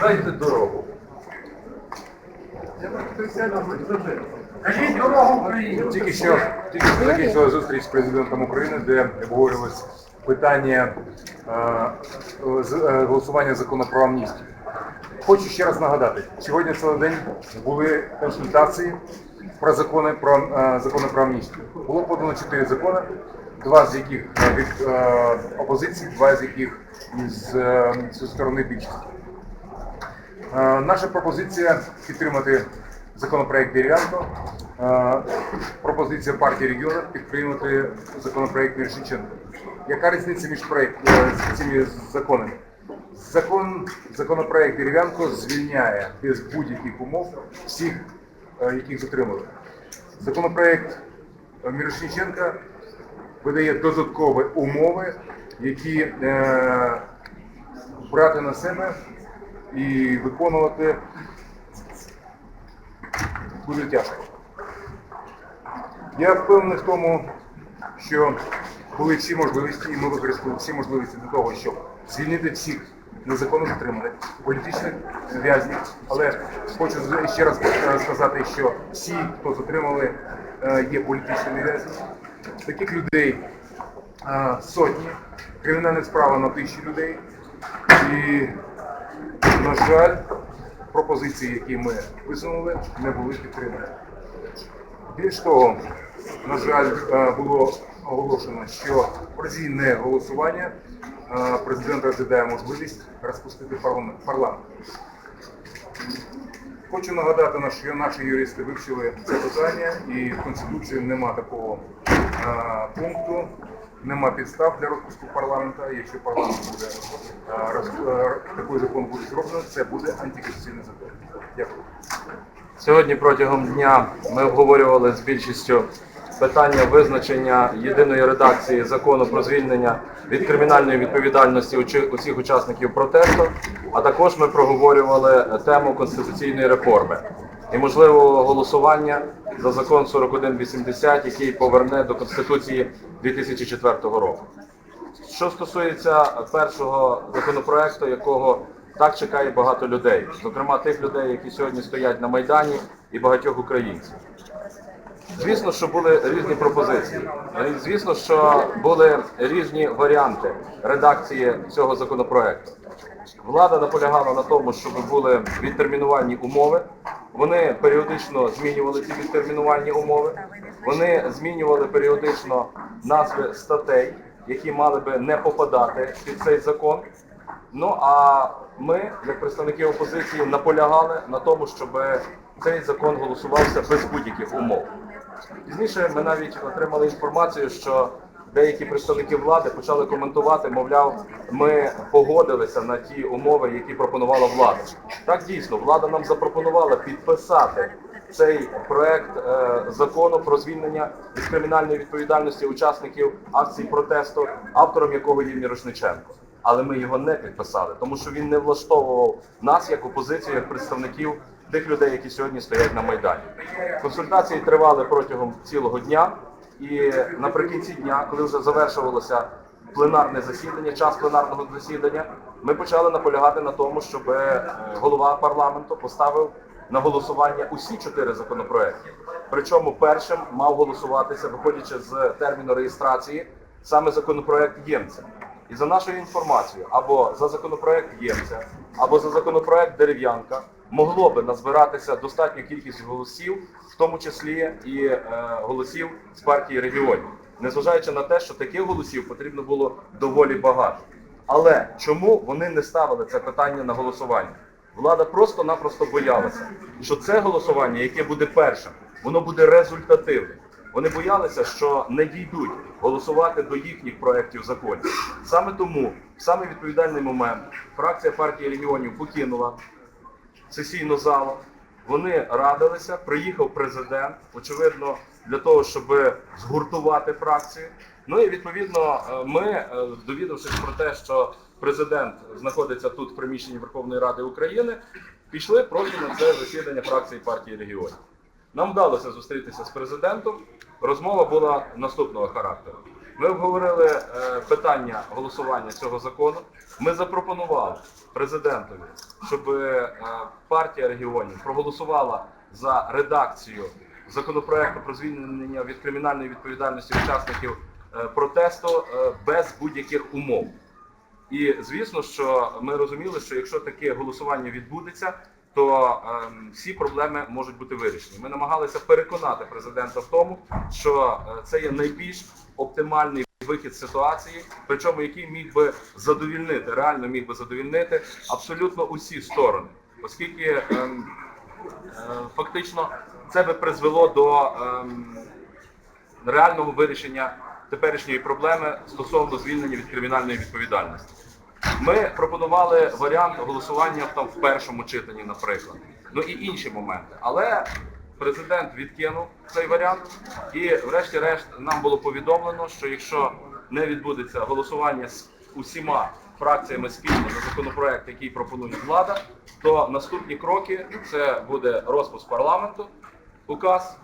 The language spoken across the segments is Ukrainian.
Дайте дорогу. Кажіть дорогу Україні. Тільки що тільки що закінчила зустріч з президентом України, де обговорювалось питання е, з- е, голосування закону про амністію. Хочу ще раз нагадати, сьогодні цілий день були консультації про закони про е, закони про амністію. Було подано чотири закони, два з яких е, від е, опозиції, два з яких із е, зі сторони більшості. Е, Наша пропозиція підтримати законопроект Дерев'янко. Е, Пропозиція партії регіонів підтримати законопроект Мірошниченко. Яка різниця між проект, е, цими законами? Закон, законопроект Дерев'янко звільняє без будь-яких умов всіх, яких затримали. Законопроект Мірошниченка видає додаткові умови, які е, брати на себе і виконувати буде тяжко. Я впевнений в тому, що були всі можливості, і ми використали всі можливості для того, щоб звільнити всіх незаконно затриманих політичних в'язнів. Але хочу ще раз сказати, що всі, хто затримали, е, є політичними в'язнями. Таких людей е, сотні, кримінальна справа на тисячі людей. І, на жаль, пропозиції, які ми висунули, не були підтримані. Більш того, на жаль, е, було оголошено, що в разі не голосування е, президент розглядає можливість розпустити парламент. Хочу нагадати, що наші юристи вивчили це питання, і в Конституції нема такого е, пункту, нема підстав для розпуску парламенту. Якщо парламент буде роз- такий закон буде зроблено, це буде антиконституційний закон. Дякую. Сьогодні протягом дня ми обговорювали з більшістю питання визначення єдиної редакції закону про звільнення від кримінальної відповідальності усіх учасників протесту, а також ми проговорювали тему конституційної реформи і можливого голосування за закон 4180, який поверне до Конституції 2004 року. Що стосується першого законопроекту, якого так чекає багато людей, зокрема тих людей, які сьогодні стоять на майдані, і багатьох українців. Звісно, що були різні пропозиції. Звісно, що були різні варіанти редакції цього законопроекту. Влада наполягала на тому, щоб були відтермінувальні умови. Вони періодично змінювали ці відтермінувальні умови. Вони змінювали періодично назви статей, які мали би не попадати під цей закон. Ну а ми, як представники опозиції, наполягали на тому, щоб цей закон голосувався без будь-яких умов. Пізніше ми навіть отримали інформацію, що деякі представники влади почали коментувати, мовляв, ми погодилися на ті умови, які пропонувала влада. Так дійсно, влада нам запропонувала підписати цей проект е, закону про звільнення від кримінальної відповідальності учасників акцій протесту, автором якого є Мірошниченко. Але ми його не підписали, тому що він не влаштовував нас як опозицію, як представників тих людей, які сьогодні стоять на майдані. Консультації тривали протягом цілого дня, і наприкінці дня, коли вже завершувалося пленарне засідання, час пленарного засідання, ми почали наполягати на тому, щоб е, голова парламенту поставив на голосування усі чотири законопроекти. Причому першим мав голосуватися, виходячи з терміну реєстрації, саме законопроект Ємця. І за нашою інформацією, або за законопроект Ємця, або за законопроект Дерев'янка могло би назбиратися достатню кількість голосів, в тому числі і е, голосів з партії регіонів, незважаючи на те, що таких голосів потрібно було доволі багато. Але чому вони не ставили це питання на голосування? Влада просто-напросто боялася, що це голосування, яке буде першим, воно буде результативним. Вони боялися, що не дійдуть голосувати до їхніх проєктів законів. Саме тому, в саме відповідальний момент, фракція партії регіонів покинула сесійну залу. Вони радилися, приїхав президент, очевидно, для того, щоб згуртувати фракцію. Ну і відповідно, е, ми, е, довідавшись про те, що президент знаходиться тут в приміщенні Верховної Ради України, пішли просто на це засідання фракції партії регіонів. Нам вдалося зустрітися з президентом. Розмова була наступного характеру. Ми обговорили е, питання голосування цього закону. Ми запропонували президентові, щоб е, партія регіонів проголосувала за редакцію законопроекту про звільнення від кримінальної відповідальності учасників е, протесту без будь-яких умов. І звісно, що ми розуміли, що якщо таке голосування відбудеться, то ем, всі проблеми можуть бути вирішені. Ми намагалися переконати президента в тому, що е, це є найбільш оптимальний вихід ситуації, причому який міг би задовільнити, реально міг би задовільнити абсолютно усі сторони, оскільки ем, е, фактично це би призвело до ем, реального вирішення теперішньої проблеми стосовно звільнення від кримінальної відповідальності. Ми пропонували варіант голосування там в першому читанні, наприклад, ну і інші моменти. Але президент відкинув цей варіант, і, врешті-решт, нам було повідомлено, що якщо не відбудеться голосування з усіма фракціями спільно за законопроект, який пропонує влада, то наступні кроки це буде розпуск парламенту, указ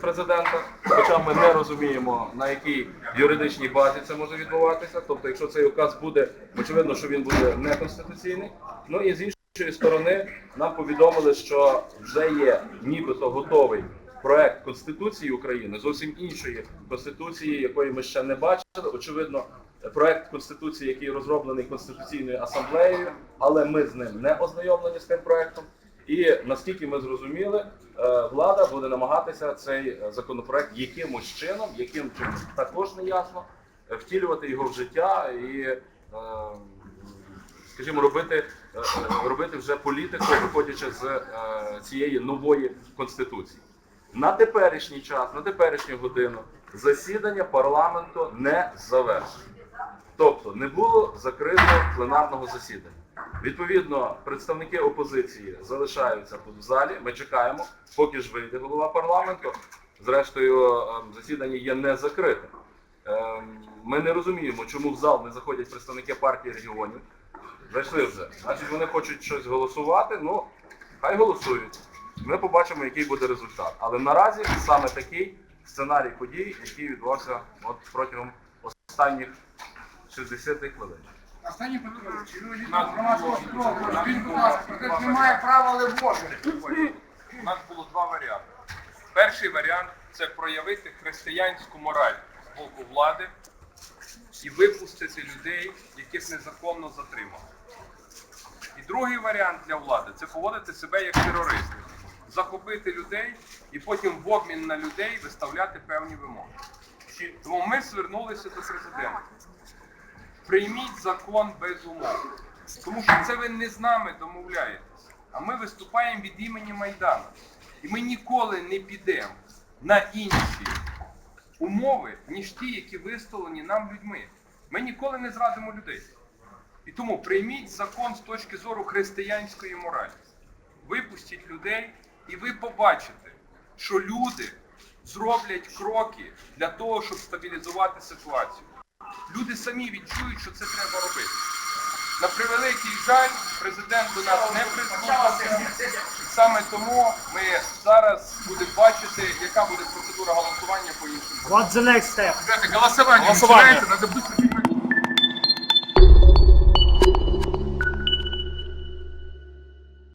президента. Хоча ми не розуміємо, на якій юридичній базі це може відбуватися. Тобто, якщо цей указ буде, очевидно, що він буде неконституційний. Ну і з іншої сторони, нам повідомили, що вже є нібито готовий проект Конституції України, зовсім іншої конституції, якої ми ще не бачили. Очевидно, проект Конституції, який розроблений Конституційною асамблеєю, але ми з ним не ознайомлені з тим проектом. І наскільки ми зрозуміли, е, влада буде намагатися цей е, законопроект якимось чином, яким чином також не ясно, е, втілювати його в життя і, скажімо, робити, робити вже політику, виходячи з цієї нової конституції. На теперішній час, на теперішню годину засідання парламенту не завершено. Тобто не було закрито пленарного засідання. Відповідно, представники опозиції залишаються тут в залі. Ми чекаємо, поки ж вийде голова парламенту. Зрештою, ем, засідання є не закрите. Ем, Ми не розуміємо, чому в зал не заходять представники партії регіонів. Зайшли вже. Значить, вони хочуть щось голосувати. Ну, хай голосують. Ми побачимо, який буде результат. Але наразі саме такий сценарій подій, який відбувався от протягом останніх 60 хвилин. Громадського службовця? Скажіть, будь ласка, про те, що немає права, але може. У нас було два варіанти. Перший варіант це проявити християнську мораль з боку влади і випустити людей, яких незаконно затримали. І другий варіант для влади це поводити себе як терористи, захопити людей і потім в обмін на людей виставляти певні вимоги. Тому ми звернулися до президента. Прийміть закон без умов. Тому що це ви не з нами домовляєтесь, а ми виступаємо від імені Майдану. І ми ніколи не підемо на інші умови, ніж ті, які виставлені нам людьми. Ми ніколи не зрадимо людей. І тому прийміть закон з точки зору християнської моралі. Випустіть людей, і ви побачите, що люди зроблять кроки для того, щоб стабілізувати ситуацію. Люди самі відчують, що це треба робити. На превеликий жаль, президент до нас не прислухався. Саме тому ми зараз будемо бачити, яка буде процедура голосування по іншим. What's the next step? Голосування. Голосування. Надо быстро